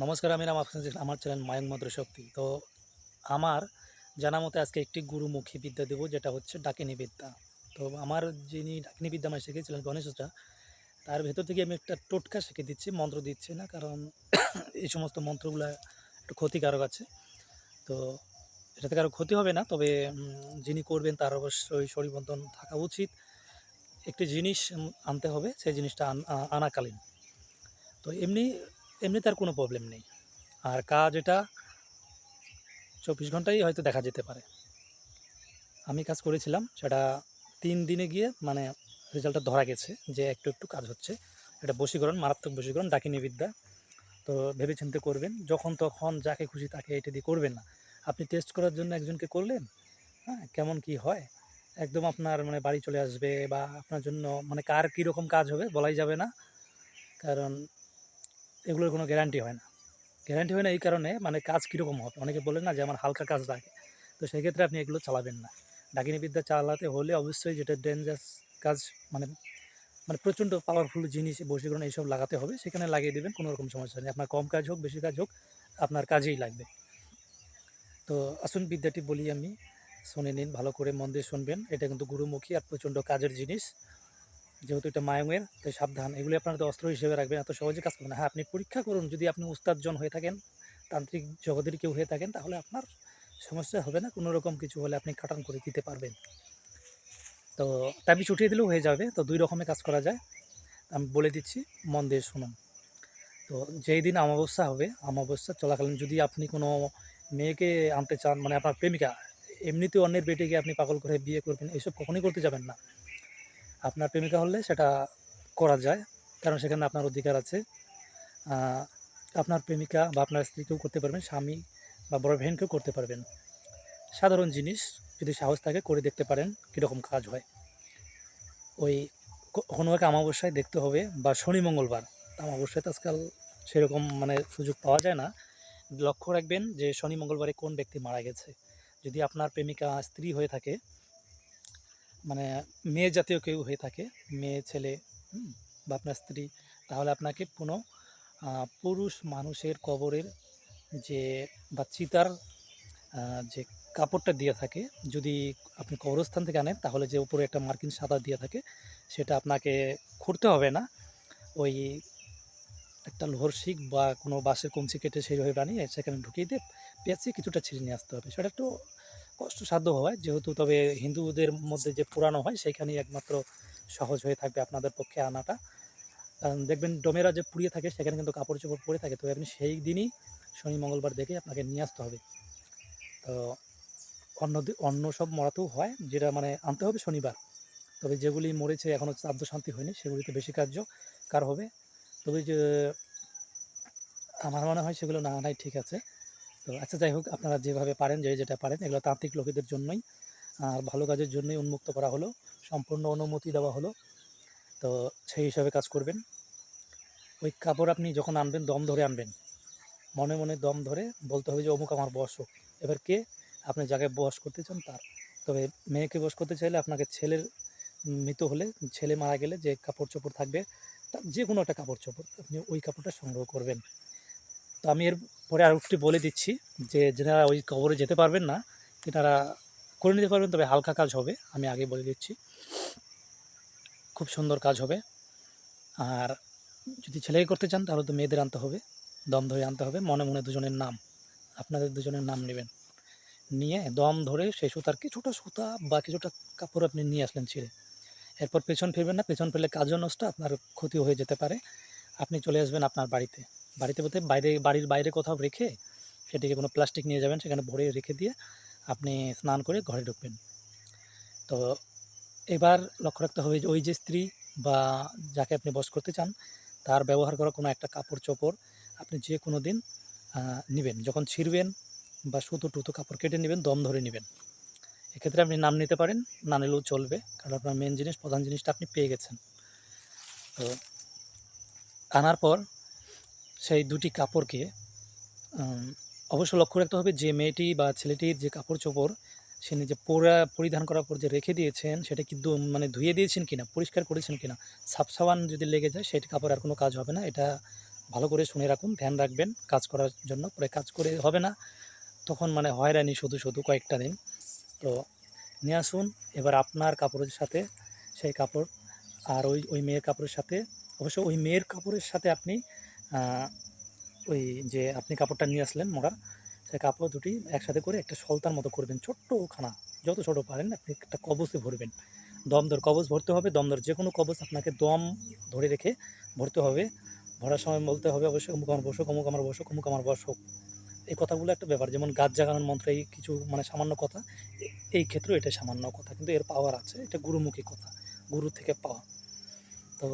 নমস্কার, আমি রাম আমার চ্যানেল মায়ং মন্ত্র শক্তি। তো আমার জানা মতে আজকে একটি গুরুমুখী বিদ্যা দেবো, যেটা হচ্ছে ডাকিনী বিদ্যা। তো আমার যিনি ডাকিনী বিদ্যা আমার শিখেছিলেন গণেশটা তার ভেতর থেকে আমি একটা টোটকা শিখে দিচ্ছি, মন্ত্র দিচ্ছি না, কারণ এই সমস্ত মন্ত্রগুলো একটু ক্ষতিকারক আছে। তো এটাতে কারও ক্ষতি হবে না, তবে যিনি করবেন তার অবশ্যই শরীরবন্ধন থাকা উচিত। একটি জিনিস আনতে হবে, সেই জিনিসটা আনাকালীন। তো এমনি এমনি তার কোনো প্রবলেম নেই। আর কাজ এটা চব্বিশ ঘন্টাই হয়তো দেখা যেতে পারে। আমি কাজ করেছিলাম, সেটা তিন দিনে গিয়ে মানে রেজাল্টটা ধরা গেছে যে একটু একটু কাজ হচ্ছে। এটা বশীকরণ, মারাত্মক বশীকরণ, ডাকিনী বিদ্যা। তো ভেবেচিন্তে করবেন, যখন তখন যাকে খুশি তাকে এটা দিয়ে করবেন না। আপনি টেস্ট করার জন্য একজনকে করলেন হ্যাঁ কেমন কি হয়? একদম আপনার মানে বাড়ি চলে আসবে বা আপনার জন্য মানে কার কীরকম কাজ হবে বলাই যাবে না। কারণ এগুলোর কোনো গ্যারান্টি হয় না। গ্যারান্টি হয় না এই কারণে মানে কাজ কীরকম হবে? অনেকে বলেন না যে আমার হালকা কাজ লাগে। তো সেক্ষেত্রে আপনি এগুলো চালাবেন না। ডাকিনী বিদ্যা চালাতে হলে অবশ্যই যেটা ডেঞ্জারাস কাজ মানে মানে প্রচণ্ড পাওয়ারফুল জিনিস, বশীকরণ এইসব লাগাতে হবে। সেখানে লাগিয়ে দেবেন, কোনো রকম সমস্যা নেই। আপনার কম কাজ হোক, বেশি কাজ হোক, আপনার কাজেই লাগবে। তো আসুন বিদ্যাটি বলি আমি, শুনে নিন, ভালো করে মন দিয়ে শুনবেন। এটা কিন্তু গুরুমুখী আর প্রচণ্ড কাজের জিনিস। যেহেতু এটা মায়ঙের তাই সাবধান। এগুলি আপনার অস্ত্র হিসেবে রাখবেন, এত সহজে কাজ করবেন হ্যাঁ আপনি পরীক্ষা করুন, যদি আপনি উস্তাদজন হয়ে থাকেন, তান্ত্রিক জগতের কেউ হয়ে থাকেন, তাহলে আপনার সমস্যা হবে না, কোনো রকম কিছু হলে আপনি কাটান করে দিতে পারবেন। তো তাবিজ উঠিয়ে দিলেও হয়ে যাবে, তো দুই রকমের কাজ করা যায়। আমি বলে দিচ্ছি, মন দিয়ে শুনুন। তো, যেই দিন অমাবস্যা হবে, অমাবস্যা চলাকালীন যদি আপনি কোনো মেয়েকে আনতে চান মানে আপনার প্রেমিকা এমনিতে অন্যের বেটে গিয়ে আপনি পাগল করে বিয়ে করবেন এইসব কখনই করতে যাবেন না। আপনার প্রেমিকা হলে সেটা করা যায়, কারণ সেখানে আপনার অধিকার আছে। আপনার প্রেমিকা বা আপনার স্ত্রীকেও করতে পারবেন, স্বামী বা বড় ভেনকেও করতে পারবেন। সাধারণ জিনিস, যদি সাহস থাকে করে দেখতে পারেন কীরকম কাজ হয়। ওই কোনো এক অমাবস্যায় দেখতে হবে বা শনি মঙ্গলবার, অমাবস্যায় তো আজকাল সেরকম মানে সুযোগ পাওয়া যায় না। লক্ষ্য রাখবেন যে শনি মঙ্গলবারে কোন ব্যক্তি মারা গেছে। যদি আপনার প্রেমিকা স্ত্রী হয়ে থাকে মানে মেয়ে জাতীয় কেউ হয়ে থাকে, মেয়ে, ছেলে বা আপনার স্ত্রী, তাহলে আপনাকে কোনো পুরুষ মানুষের কবরের যে, বা চিতার যে কাপড়টা দিয়ে থাকে, যদি আপনি কবরস্থান থেকে আনেন, তাহলে যে উপরে একটা মার্কিন সাদা দিয়ে থাকে, সেটা আপনাকে খুঁড়তে হবে না। ওই একটা লোহর শিক বা কোনো বাঁশের কমচি কেটে সেইভাবে বানিয়ে সেখানে ঢুকিয়ে দিয়ে পেঁচে কিছুটা ছিঁড়ে নিয়ে আসতে হবে। সেটা একটু কষ্টসাধ্য হয়। যেহেতু তবে হিন্দুদের মধ্যে যে পুরানো হয় সেখানেই একমাত্র সহজ হয়ে থাকবে আপনাদের পক্ষে আনাটা। দেখবেন ডোমেরা যে পুড়িয়ে থাকে, সেখানে কিন্তু কাপড় চোপড় পরে থাকে। তো আপনি সেই দিনই শনি, মঙ্গলবার দেখে আপনাকে নিয়ে আসতে হবে। তো অন্য অন্য সব মরাতেও হয়, যেটা মানে আনতে হবে শনিবার। তবে যেগুলি মরেছে এখনও শ্রাদ্ধ শান্তি হয়নি, সেগুলিতে বেশি কার্য কার হবে। তবে যে, আমার মনে হয় সেগুলো না আনাই ঠিক আছে। তো আচ্ছা যাই হোক, আপনারা যেভাবে পারেন, যে যেটা পারেন, এগুলো তান্ত্রিক লোকেদের জন্যই। আর ভালো কাজের জন্যই উন্মুক্ত করা হলো, সম্পূর্ণ অনুমতি দেওয়া হলো। তো সেই হিসাবে কাজ করবেন। ওই কাপড় আপনি যখন আনবেন, দম ধরে আনবেন। মনে মনে দম ধরে বলতে হবে যে, অমুক আমার বস হোক। এবার কে? আপনি যাকে বস করতে চান, তার। তবে মেয়েকে বস করতে চাইলে আপনাকে ছেলের মৃত হলে, ছেলে মারা গেলে যে কাপড় চোপড় থাকবে তার যে কোনো একটা কাপড় চোপড়, আপনি ওই কাপড়টা সংগ্রহ করবেন। তো আমি এর পরে আর একটু বলে দিচ্ছি যে যেনারা ওই কবরে যেতে পারবেন না তেনারা করে নিতে পারবেন, তবে হালকা কাজ হবে, আমি আগে বলে দিচ্ছি। খুব সুন্দর কাজ হবে। আর যদি ছেলেকে করতে চান, তাহলে তো মেয়েদের আনতে হবে, দম ধরে আনতে হবে, মনে মনে দুজনের নাম, আপনাদের দুজনের নাম নেবেন। নিয়ে দম ধরে সেই সুতার কিছুটা সুতা বা কিছুটা কাপড় আপনি নিয়ে আসলেন ছিঁড়ে। এরপর পেছন ফিরবেন না, পেছন ফিরলে কাজও নষ্ট, আপনার ক্ষতি হয়ে যেতে পারে। আপনি চলে আসবেন আপনার বাড়িতে। বাড়িতে বলতে বাইরে, বাড়ির বাইরে কোথাও রেখে সেটিকে কোনো প্লাস্টিক নিয়ে যাবেন, সেখানে ভরে রেখে দিয়ে আপনি স্নান করে ঘরে ঢুকবেন। তো এবার লক্ষ্য রাখতে হবে যে ওই যে স্ত্রী বা যাকে আপনি বস করতে চান, তার ব্যবহার করা কোনো একটা কাপড় চোপড় আপনি যে কোনো দিন নেবেন। যখন ছিঁড়বেন বা সুতো টুতো কাপড় কেটে নেবেন, দম ধরে নেবেন। এক্ষেত্রে আপনি নাম নিতে পারেন, না নিলেও চলবে, কারণ আপনার মেন জিনিস, প্রধান জিনিসটা আপনি পেয়ে গেছেন। তো আনার পর সেই দুটি কাপড়কে অবশ্য লক্ষ্য রাখতে হবে যে মেয়েটি বা ছেলেটির যে কাপড় চোপড়, সে নিজে পরা, পরিধান করার পর যে রেখে দিয়েছেন, সেটা কি মানে ধুয়ে দিয়েছেন কিনা, পরিষ্কার করেছেন কিনা, সাফ সাবান যদি লেগে যায়, সেটি কাপড় আর কোনো কাজ হবে না। এটা ভালো করে শুনে রাখুন, ধ্যান রাখবেন, কাজ করার জন্য। পরে কাজ করে হবে না। তখন মানে হয়রানি শুধু শুধু কয়েকটা দিন। তো নিয়ে আসুন, এবার আপনার কাপড়ের সাথে সেই কাপড় আর ওই ওই মেয়ের কাপড়ের সাথে। অবশ্য ওই মেয়ের কাপড়ের সাথে আপনি ওই যে আপনি কাপড়টা নিয়ে আসলেন মোড়া, সেই কাপড় দুটি একসাথে করে একটা সলতার মতো করবেন, ছোট্ট খানা যত ছোট পারেন আপনি একটা কবসে ভরবেন। দম ধর কবচ ভরতে হবে, দম ধর যে কোনো কবচ আপনাকে দম ধরে রেখে ভরতে হবে। ভরার সময় বলতে হবে অবশ্যই অমুক আমার বসক, অমুক আমার বসক, অমুক আমার বসক। এই কথাগুলো একটা ব্যাপার, যেমন গাছ জাগানোর মন্ত্রে এই কিছু মানে সামান্য কথা এই ক্ষেত্রেও এটা সামান্য কথা, কিন্তু এর পাওয়ার আছে, এটা গুরুমুখী কথা, গুরু থেকে পাওয়া। তো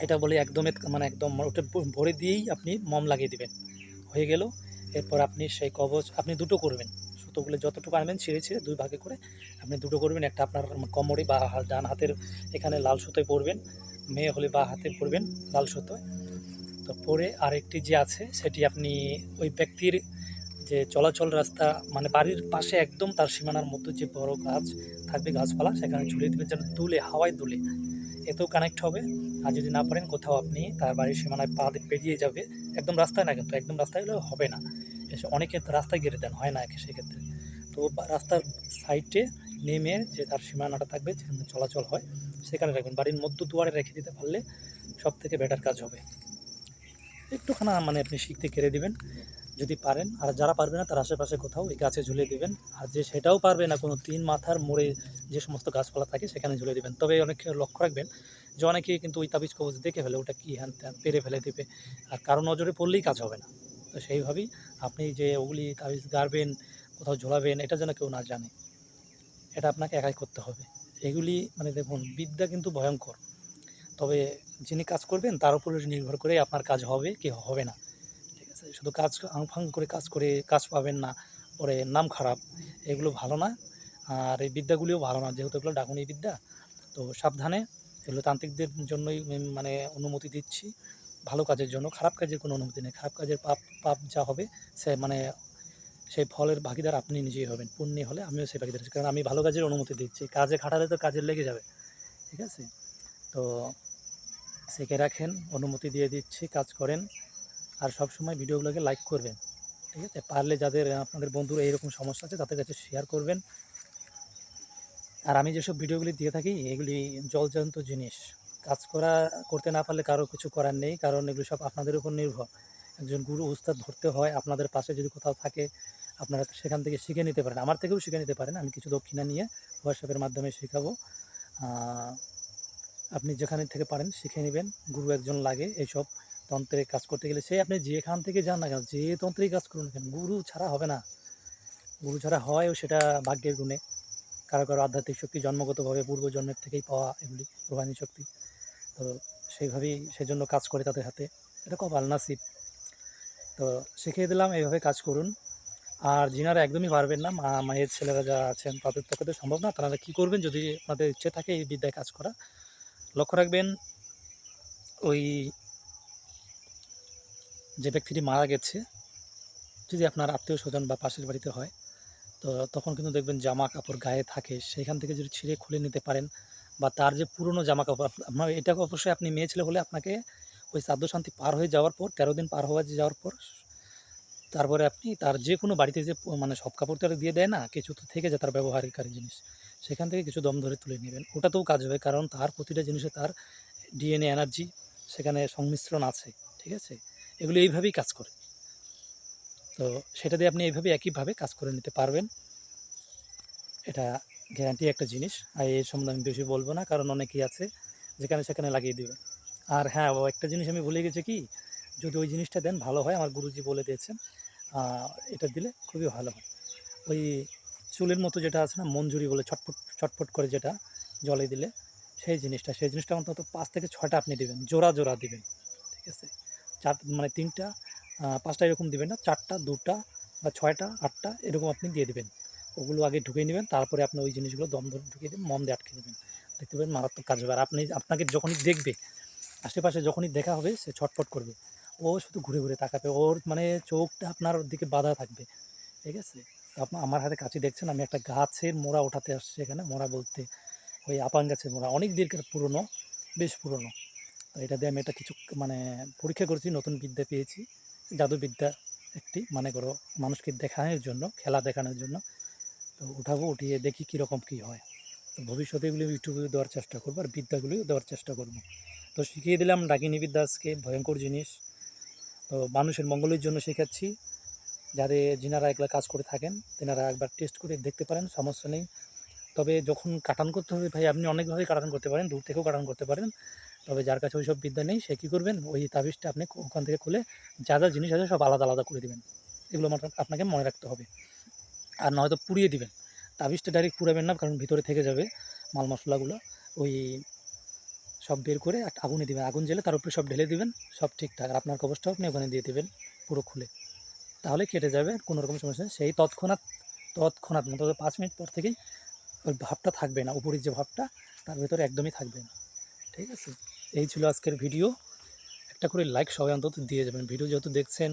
এটা বলে একদম মানে একদম ওটা ভরে দিয়েই আপনি মম লাগিয়ে দিবেন। হয়ে গেল। এরপর আপনি সেই কবচ আপনি দুটো করবেন। সুতোগুলো যতটুকু আনবেন ছিঁড়ে ছিঁড়ে দুই ভাগে করে আপনি দুটো করবেন। একটা আপনার কোমরে বা ডান হাতের এখানে লাল সুতোয় পরবেন। মেয়ে হলে বা হাতে পরবেন লাল সুতোয়। তো পরে আরেকটি যে আছে, সেটি আপনি ওই ব্যক্তির যে চলাচল রাস্তা মানে বাড়ির পাশে একদম তার সীমানার মধ্যে যে বড় গাছ থাকবে, গাছপালা, সেখানে ঝুলিয়ে দেবেন যেন দুলে, হাওয়ায় দুলে। এতেও কানেক্ট হবে। আর যদি না পারেন, কোথাও আপনি তার বাড়ির সীমানায় পা পেরিয়ে যাবে। একদম রাস্তায় না কিন্তু, একদম রাস্তায় হলে হবে না। অনেকে রাস্তায় গেড়ে দেন, হয় না সেক্ষেত্রে। তো রাস্তার সাইডে নেমে যে তার সীমানাটা থাকবে, যেখানে চলাচল হয়, সেখানে রাখবেন। বাড়ির মধ্য দুয়ারে রেখে দিতে পারলে সব থেকে বেটার কাজ হবে। একটুখানা মানে আপনি শিখতে কেড়ে দিবেন যদি পারেন, আর যারা পারবে না, তার আশেপাশে কোথাও এই গাছে ঝুলিয়ে দেবেন। আর যে সেটাও পারবে না, কোনো তিন মাথার মোড়ে যে সমস্ত গাছপালা থাকে, সেখানে ঝুলিয়ে দেবেন। তবে অনেক লক্ষ্য রাখবেন যে অনেকে কিন্তু ওই তাবিজ কবজ দেখে ফেলে, ওটা কী হ্যান ত্যান পেরে ফেলে দেবে। আর কারও নজরে পড়লেই কাজ হবে না। তো সেইভাবেই আপনি যে ওগুলি তাবিজ গাড়বেন, কোথাও ঝোলাবেন, এটা যেন কেউ না জানে, এটা আপনাকে একাই করতে হবে। এগুলি মানে দেখুন, বিদ্যা কিন্তু ভয়ঙ্কর। তবে যিনি কাজ করবেন, তার উপরে নির্ভর করে আপনার কাজ হবে কি হবে না। শুধু কাজ আংফাং করে কাজ করে কাজ পাবেন না, পরে নাম খারাপ, এগুলো ভালো না। আর এই বিদ্যাগুলিও ভালো না, যেহেতু এগুলো ডাকুনি বিদ্যা, তো সাবধানে এগুলো তান্ত্রিকদের জন্যই মানে অনুমতি দিচ্ছি। ভালো কাজের জন্য, খারাপ কাজের কোনো অনুমতি নেই। খারাপ কাজের পাপ পাপ যা হবে, সে মানে সেই ফলের ভাগিদার আপনি নিজেই হবেন, পুণ্যে হলে আমিও সেই ভাগিদার কারণ আমি ভালো কাজের অনুমতি দিচ্ছি, কাজে খাটালে তো কাজের লেগে যাবে, ঠিক আছে? তো সেকে রাখেন, অনুমতি দিয়ে দিচ্ছি, কাজ করেন। আর সব সময় ভিডিওগুলোকে লাইক করবেন, ঠিক আছে? পারলে যাদের, আপনাদের বন্ধুর এইরকম সমস্যা আছে, তাদের কাছে শেয়ার করবেন। আর আমি যেসব ভিডিওগুলি দিয়ে থাকি, এগুলি জলজান্ত জিনিস। কাজ করা, করতে না পারলে কারও কিছু করার নেই, কারণ এগুলি সব আপনাদের উপর নির্ভর। একজন গুরু উস্তাদ ধরতে হয়, আপনাদের পাশে যদি কোথাও থাকে, আপনারা সেখান থেকে শিখে নিতে পারেন। আমার থেকেও শিখে নিতে পারেন, আমি কিছু দক্ষিণা নিয়ে হোয়াটসঅ্যাপের মাধ্যমে শেখাবো। আপনি যেখানে থেকে পারেন, শিখে নেবেন। গুরু একজন লাগে, এইসব তন্ত্রে কাজ করতে গেলে সে আপনি যেখান থেকে যান না কেন, যে তন্ত্রেই কাজ করুন কেন, গুরু ছাড়া হবে না। গুরু ছাড়া হয়ও সেটা ভাগ্যের গুণে। কারও কারও আধ্যাত্মিক শক্তি জন্মগতভাবে পূর্বজন্মের থেকেই পাওয়া এগুলি, রোহানি শক্তি। তো সেইভাবেই সেজন্য কাজ করে তাদের হাতে। এটা কপাল নাসিব তো শিখিয়ে দিলাম, এইভাবে কাজ করুন। আর যিনারা একদমই পারবেন না, মা, মায়ের ছেলেরা যারা আছেন, তাদের পক্ষে তো সম্ভব না। তারা কী করবেন, যদি আপনাদের ইচ্ছে থাকে এই বিদ্যায় কাজ করা? লক্ষ্য রাখবেন, ওই যে ব্যক্তিটি মারা গেছে, যদি আপনার আত্মীয় স্বজন বা পাশের বাড়িতে হয়, তো তখন কিন্তু দেখবেন জামা কাপড় গায়ে থাকে। সেখান থেকে যদি ছিঁড়ে খুলে নিতে পারেন বা তার যে পুরনো জামা কাপড় আপনার এটা অবশ্যই আপনি মেয়ে ছেলে হলে আপনাকে ওই শ্রাদ্ধ শান্তি পার হয়ে যাওয়ার পর, তেরো দিন পার হওয়া যাওয়ার পর, তারপরে আপনি তার যে কোনো বাড়িতে যে মানে সব কাপড় তো আর দিয়ে দেয় না, কিছু তো থেকে যায় তার ব্যবহারিকারী জিনিস, সেখান থেকে কিছু দম ধরে তুলে নেবেন। ওটাতেও কাজ হবে কারণ তার প্রতিটা জিনিসে তার ডিএনএ এনার্জি সেখানে সংমিশ্রণ আছে, ঠিক আছে? এগুলো এইভাবেই কাজ করে। তো সেটা দিয়ে আপনি এইভাবে একইভাবে কাজ করে নিতে পারবেন। এটা গ্যারান্টি একটা জিনিস। আর এর সম্বন্ধে আমি বেশি বলব না, কারণ অনেকেই আছে যেখানে সেখানে লাগিয়ে দিবে। আর হ্যাঁ ও একটা জিনিস আমি ভুলে গেছি কি? যদি ওই জিনিসটা দেন ভালো হয়, আমার গুরুজি বলে দিয়েছেন এটা দিলে খুবই ভালো হয়। ওই চুলের মতো যেটা আছে না, মঞ্জুরি বলে ছটফট ছটফট করে যেটা জলে দিলে, সেই জিনিসটা সেই জিনিসটা অন্তত পাঁচ থেকে ছটা আপনি দিবেন, জোড়া জোড়া দিবেন, ঠিক আছে? চার মানে তিনটা পাঁচটা এরকম দিবেন না, চারটা, দুটা বা ছয়টা, আটটা এরকম আপনি দিয়ে দেবেন। ওগুলো আগে ঢুকিয়ে নেবেন, তারপরে আপনি ওই জিনিসগুলো দম ধরে ঢুকিয়ে দেবেন মম দিয়ে আটকে দেবেন দেখতে পাবেন মারাত্মক কাজ হবে। আর আপনি, আপনাকে যখনই দেখবে, আশেপাশে যখনই দেখা হবে, সে ছটফট করবে। ও শুধু ঘুরে ঘুরে তাকাবে, ওর মানে চোখটা আপনার দিকে বাধা থাকবে। ঠিক আছে? আপনার আমার হাতে কাছে দেখছেন, আমি একটা গাছের মোড়া ওঠাতে আসছি এখানে, মোড়া বলতে ওই আপান গাছের মোড়া। অনেক দীর্ঘের পুরনো, বেশ পুরনো। তো এটা দিয়ে আমি এটা কিছু মানে পরীক্ষা করেছি, নতুন বিদ্যা পেয়েছি। জাদুবিদ্যা একটি মানে করো মানুষকে দেখানোর জন্য, খেলা দেখানোর জন্য। তো উঠাবো, উঠিয়ে দেখি কীরকম কী হয়। তো ভবিষ্যতে এগুলো ইউটিউবে দেওয়ার চেষ্টা করব আর বিদ্যাগুলিও দেওয়ার চেষ্টা করব। তো শিখিয়ে দিলাম ডাকিনী বিদ্যা আজকে, ভয়ঙ্কর জিনিস। তো মানুষের মঙ্গলের জন্য শেখাচ্ছি। যাদের যিনারা এগুলো কাজ করে থাকেন, তেনারা একবার টেস্ট করে দেখতে পারেন, সমস্যা নেই। তবে যখন কাটান করতে হবে, ভাই, আপনি অনেকভাবে কাটান করতে পারেন, দূর থেকেও কাটান করতে পারেন। তবে যার কাছে ওইসব বিদ্যা নেই, সে কী করবেন? ওই তাবিজটা আপনি ওখান থেকে খুলে যা যা জিনিস আছে সব আলাদা আলাদা করে দেবেন। এগুলো আপনাকে মনে রাখতে হবে। আর নয়তো পুড়িয়ে দিবেন। তাবিজটা ডাইরেক্ট পুড়াবেন না, কারণ ভিতরে থেকে যাবে মাল মশলাগুলো। ওই সব বের করে একটা আগুনে দিবেন। আগুন জ্বেলে তার উপরে সব ঢেলে দিবেন, সব ঠিকঠাক। আর আপনার কবচটাও আপনি ওখানে দিয়ে দেবেন পুরো খুলে। তাহলে কেটে যাবে, কোনো রকম সমস্যা। সেই তৎক্ষণাৎ তৎক্ষণাৎ মতো পাঁচ মিনিট পর থেকেই ওই ভাবটা থাকবে না। উপরের যে ভাবটা, তার ভেতরে একদমই থাকবে না। ঠিক আছে? এই ছিল আজকের ভিডিও। একটা করে লাইক সবাই অন্তত দিয়ে যাবেন। ভিডিও যেহেতু দেখছেন